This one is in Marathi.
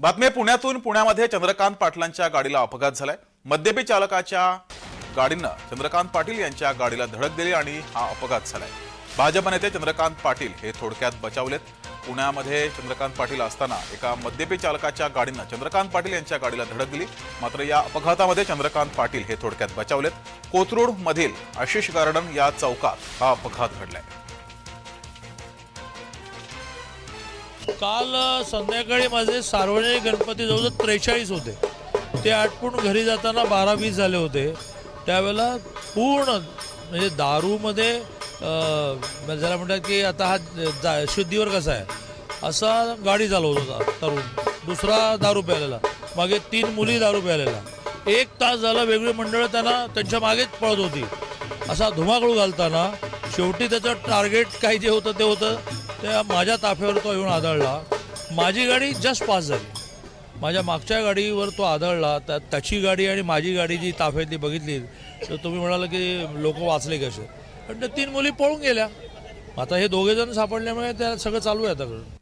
बातमी पुण्यातून पुण्यामध्ये चंद्रकांत पाटलांच्या गाडीला अपघात झालाय. मद्यपी चालकाच्या गाडीनं चंद्रकांत पाटील यांच्या गाडीला धडक दिली आणि हा अपघात झालाय. भाजप नेते चंद्रकांत पाटील हे थोडक्यात बचावलेत. पुण्यामध्ये चंद्रकांत पाटील असताना एका मद्यपी चालकाच्या गाडीनं चंद्रकांत पाटील यांच्या गाडीला धडक दिली. मात्र या अपघातामध्ये चंद्रकांत पाटील हे थोडक्यात बचावलेत. कोथरूड मधील आशिष गार्डन या चौकात हा अपघात घडलाय. काल संध्याकाळी माझे सार्वजनिक गणपती जवळजवळ त्रेचाळीस होते. ते आटपून घरी जाताना बारा वीस झाले होते. त्यावेळेला पूर्ण म्हणजे दारूमध्ये ज्याला म्हणतात की आता हा जा शुद्धीवर कसा आहे? असा गाडी चालवत होता तरुण. दुसरा दारू प्यायलेला. मागे तीन मुली दारू प्यायलेला. एक तास झाला वेगळी मंडळं त्यांना त्यांच्या मागेच पळत होती. असा धुमाकूळ घालताना शेवटी त्याचं टार्गेट काही जे होतं ते होतं. त्या माझ्या ताफ्यावर तो येऊन आदळला. माझी गाडी जस्ट पास झाली. माझ्या मागच्या गाडीवर तो आदळला. त्या त्याची गाडी आणि माझी गाडी जी ताफ्यातली बघितली तर तुम्ही म्हणाल की लोक वाचले कसे? पण त्या तीन मुली पळून गेल्या. आता हे दोघे जण सापडल्यामुळे त्या सगळं चालू आहे आता.